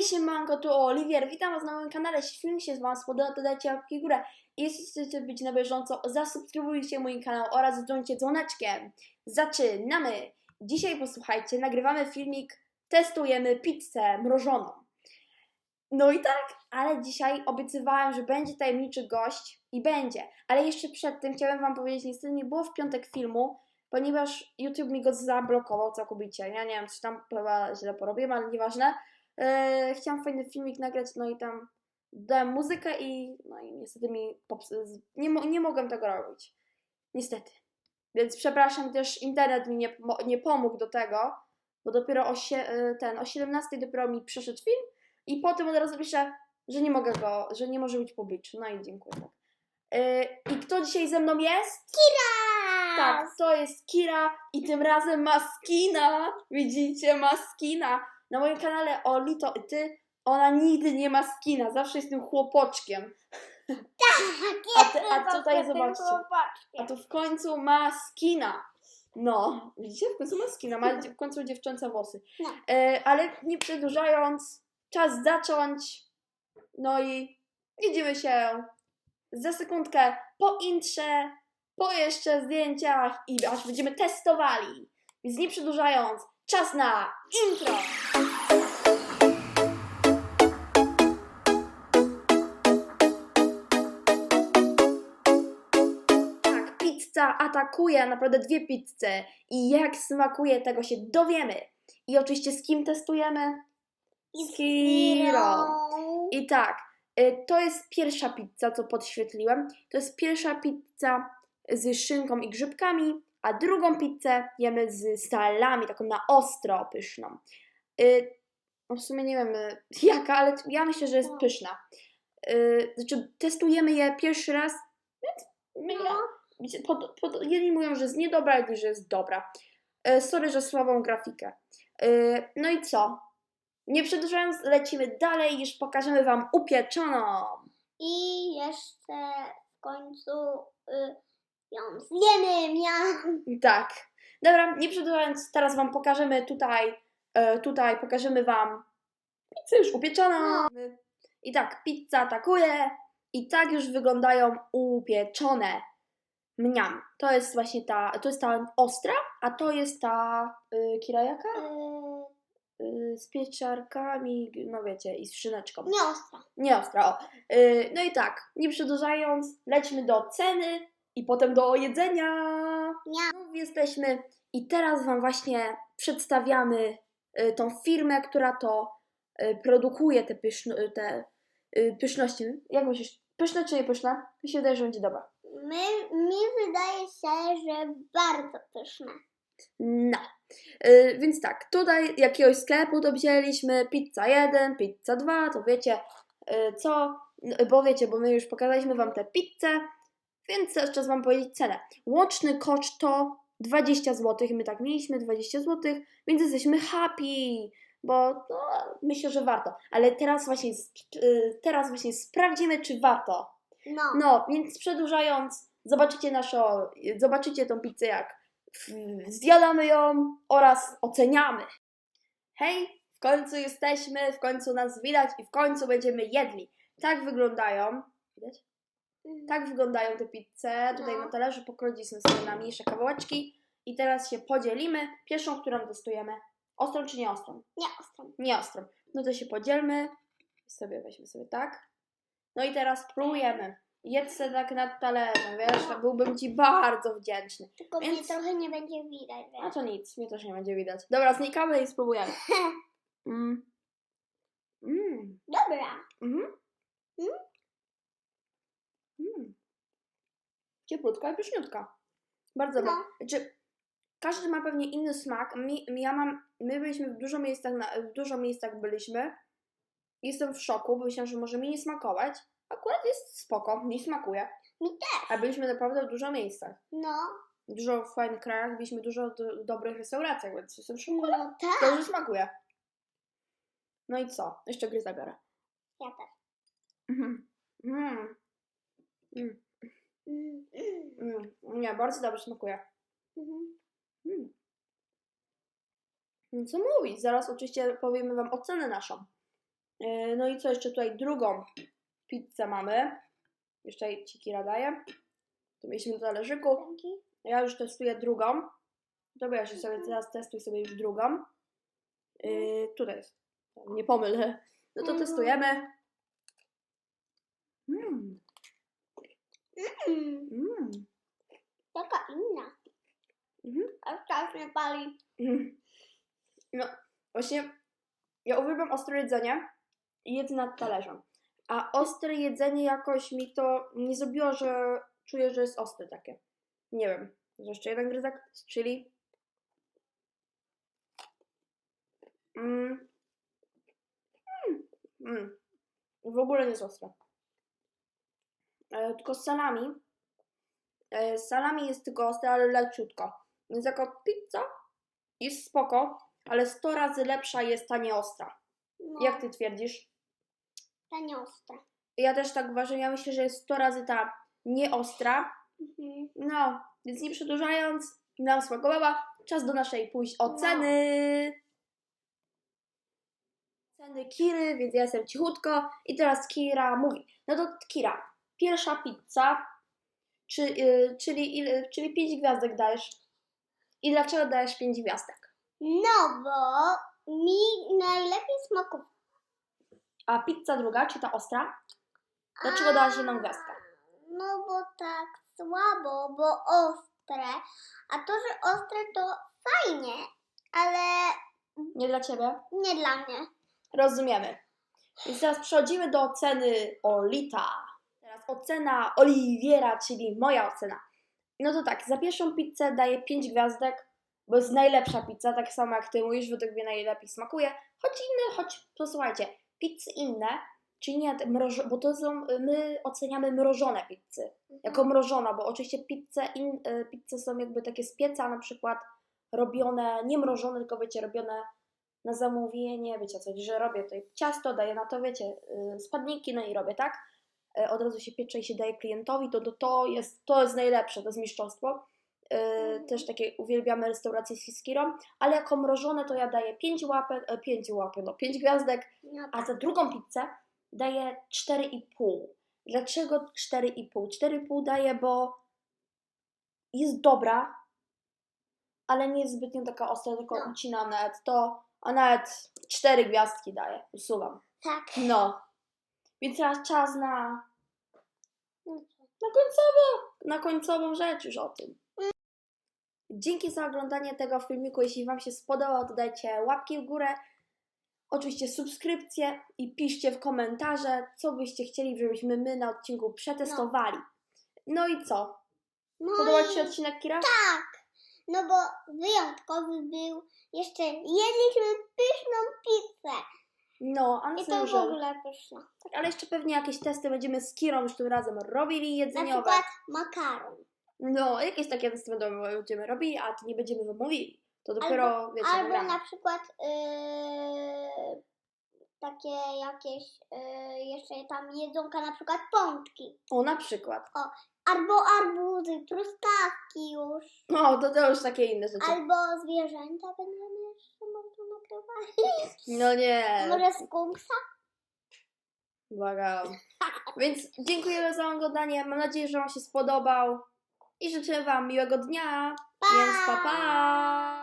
Hej siemanko, tu Oliwier, witam was na moim kanale. Jeśli film się z wam spodobał, to dajcie łapki w górę. Jeśli chcecie być na bieżąco, zasubskrybujcie mój kanał oraz dzwońcie dzwoneczkiem. Zaczynamy! Dzisiaj posłuchajcie, nagrywamy filmik, testujemy pizzę mrożoną. No i tak, ale dzisiaj obiecywałem, że będzie tajemniczy gość i będzie. Ale jeszcze przed tym chciałem wam powiedzieć, niestety nie było w piątek filmu, ponieważ YouTube mi go zablokował całkowicie. Ja nie wiem, coś tam chyba źle porobiłem, ale nieważne. Eee, chciałam fajny filmik nagrać, no i tam dałem muzykę i no i niestety mi pops- nie, mo- nie mogłem tego robić. Niestety. Więc przepraszam, też internet mi nie, nie pomógł do tego, bo dopiero o, sie- e, ten, o 17 dopiero mi przyszedł film i potem od razu piszę, że nie mogę go, że nie może być publiczny. No i dziękuję. Eee, I kto dzisiaj ze mną jest? Tak, to jest Kira i tym razem ma skina. Widzicie, ma skina. Na moim kanale Oli to i ty, ona nigdy nie ma skina, zawsze jest tym chłopoczkiem. A ty- a tutaj zobaczcie. A tu w końcu ma skina. No, widzicie, w końcu ma skina, ma w końcu dziewczęce włosy. No. E, ale nie przedłużając, czas zacząć. No i widzimy się za sekundkę po intrze, po jeszcze zdjęciach i aż będziemy testowali. Więc nie przedłużając, czas na intro! Tak, pizza atakuje, naprawdę dwie pizze. I jak smakuje, tego się dowiemy. I oczywiście z kim testujemy? Z Kirą. I tak, y, to jest pierwsza pizza, co podświetliłem. To jest pierwsza pizza z szynką i grzybkami, a drugą pizzę jemy z salami, taką na ostro pyszną. Y, No w sumie nie wiem y, jaka, ale ja myślę, że jest No. pyszna. Y, Znaczy, testujemy je pierwszy raz, więc No. Pod, pod, jedni mówią, że jest niedobra, inni, że jest dobra. E, sorry, że słabą grafikę. E, no i co? Nie przedłużając, lecimy dalej, już pokażemy Wam upieczoną. I jeszcze w końcu y, ją zjemy, miam. Tak. Dobra, nie przedłużając, teraz Wam pokażemy tutaj, e, tutaj pokażemy Wam pizzę już upieczoną. I tak, pizza atakuje i tak już wyglądają upieczone. Mniam. To jest właśnie ta, to jest ta ostra, a to jest ta y, kira jaka? Y, Y, z pieczarkami, no wiecie, i z szyneczką. nie ostra. Nie ostra, o. Y, no i tak, nie przedłużając, lećmy do ceny i potem do jedzenia. Znów jesteśmy i teraz Wam właśnie przedstawiamy y, tą firmę, która to y, produkuje te, pyszno, y, te y, pyszności. Jak myślisz, pyszne czy nie pyszne? Mi się wydaje, że będzie dobra. My, mi wydaje się, że bardzo pyszne. No. Y, więc tak, tutaj jakiegoś sklepu to wzięliśmy, pizza 1, pizza 2, to wiecie y, co, No, bo wiecie, bo my już pokazaliśmy Wam tę pizzę, więc teraz czas Wam powiedzieć cenę. Łączny koszt to 20 zł, my tak mieliśmy 20 zł, więc jesteśmy happy, bo no, myślę, że warto. Ale teraz właśnie, y, teraz właśnie sprawdzimy, czy warto. No. No, więc przedłużając, zobaczycie naszą, zobaczycie tą pizzę jak zjadamy ją oraz oceniamy. Hej, w końcu jesteśmy, w końcu nas widać i w końcu będziemy jedli. Tak wyglądają, widać? Tak wyglądają te pizze. Tutaj No. na talerzu pokroiliśmy sobie na mniejsze kawałeczki i teraz się podzielimy. Pierwszą, którą testujemy, ostrą czy nie ostrą? Nie ostrą. Nie ostrą. No to się podzielmy. Sobie weźmy sobie tak. No i teraz próbujemy. Jedz se tak nad talerzem, wiesz, to byłbym Ci bardzo wdzięczny. Tylko Więc- mnie trochę nie będzie widać. A wiesz. to nic, mnie też nie będzie widać. Dobra, znikamy i spróbujemy. Mm. Mm. Dobra. Mhm. Mm. Mm. Cieplutka i pyszniutka. Bardzo. No. Znaczy, każdy ma pewnie inny smak. Mi, ja mam, my byliśmy w dużo miejscach, na, w dużo miejscach byliśmy. Jestem w szoku, bo myślałam, że może mi nie smakować. Akurat jest spoko, mi smakuje. Mi też. A byliśmy naprawdę w dużo miejscach. No. W dużo fajnych krajach, byliśmy w dużo do, dobrych restauracjach, więc jestem w szoku. No tak. Dobrze smakuje. No i co? Jeszcze gry zabiorę. Ja też. Mhm. Mm. Mm. Mm, mm, Mm. Nie, bardzo dobrze smakuje. mhm. Mm. No co mówić? Zaraz oczywiście powiemy Wam ocenę naszą. Yy, No i co jeszcze tutaj? Drugą pizzę mamy. Jeszcze ci Kira daję. Tu mieliśmy na talerzyku. Ja już testuję drugą. Dobra, ja się sobie teraz testuj sobie już drugą. Yy, tutaj jest. Nie pomyl. No to Mhm. testujemy. Mm, Mm, taka inna. mhm. A czas mnie pali. Mhm. No, właśnie ja uwielbiam ostre jedzenie i jedzę nad talerzem. A ostre jedzenie jakoś mi to nie zrobiło, że czuję, że jest ostre takie. Nie wiem. Jeszcze jeden gryzek z chili. Mm. Mm. Mm. W ogóle nie jest ostre. E, tylko z salami. E, z salami jest tylko ostre, ale leciutko. Więc jako pizza jest spoko, ale 100 razy lepsza jest ta nieostra. No, Jak ty twierdzisz? ta nieostra. Ja też tak uważam. Ja myślę, że jest 100 razy ta nieostra. Mhm. No, więc nie przedłużając, nam smakowała. Czas do naszej pójść oceny. Oceny Kiry, więc ja jestem cichutko. I teraz Kira mówi. No to Kira, pierwsza pizza, czy, y, czyli, ile, czyli 5 gwiazdek dajesz. I dlaczego dajesz 5 gwiazdek? No bo mi najlepiej smakuje. A pizza druga, czy ta ostra? Dlaczego dałaś jedną gwiazdkę? No bo tak słabo, bo ostre. A to, że ostre to fajnie, ale Nie dla ciebie? nie dla mnie. Rozumiemy. Więc teraz przechodzimy do oceny Olita. Ocena Oliwiera, czyli moja ocena. No to tak, za pierwszą pizzę daję 5 gwiazdek, bo jest najlepsza pizza, tak samo jak ty mówisz, według mnie najlepiej smakuje. Choć inne, choć posłuchajcie, pizzy inne, czyli nie mrożone, bo to są, my oceniamy mrożone pizzy, jako mrożona, bo oczywiście pizze, in, e, pizze są jakby takie z pieca na przykład robione, nie mrożone, tylko wiecie, robione na zamówienie, wiecie co, że robię tutaj ciasto, daję na to, wiecie, y, składniki, no i robię tak, E, od razu się piecze i się daje klientowi, to, to, to, jest, to jest najlepsze, to jest mistrzostwo. E, Mhm. Też takie uwielbiamy restauracje z Fiskirą, ale jako mrożone to ja daję 5 łapek, 5 łapek, no 5 gwiazdek, No a tak. za drugą pizzę daję 4,5. Dlaczego 4,5? 4,5 daję, bo jest dobra, ale nie jest zbytnio taka ostra, tylko No. ucinam nawet to, a nawet 4 gwiazdki daję, usuwam. tak. No. Więc teraz czas na, No na końcową, na końcową rzecz już o tym. Dzięki za oglądanie tego filmiku. Jeśli Wam się spodobał, to dajcie łapki w górę. Oczywiście subskrypcję i piszcie w komentarze, co byście chcieli, żebyśmy my na odcinku przetestowali. No i co? No Podobał Ci się odcinek, Kira? tak. No bo wyjątkowy był. Jeszcze jedliśmy pyszną pizzę. No, I to w ogóle pyszna. tak, ale jeszcze pewnie jakieś testy będziemy z Kirą już tym razem robili Na jedzeniowe. przykład makaron. No, jakieś takie testy będą- będziemy robili, a to nie będziemy wam mówili. To dopiero, wiecie, Albo nagramy. na przykład yy, takie jakieś yy, jeszcze tam jedzonka, na przykład pączki. O, na przykład. Albo arbuzy, truskawki już. O, to, to już takie inne rzeczy. Albo zwierzęta będziemy jeszcze No nie, Może skunksa? błagam. Więc dziękujemy za oglądanie. Mam nadzieję, że Wam się spodobał. I życzę Wam miłego dnia. Więc pa pa!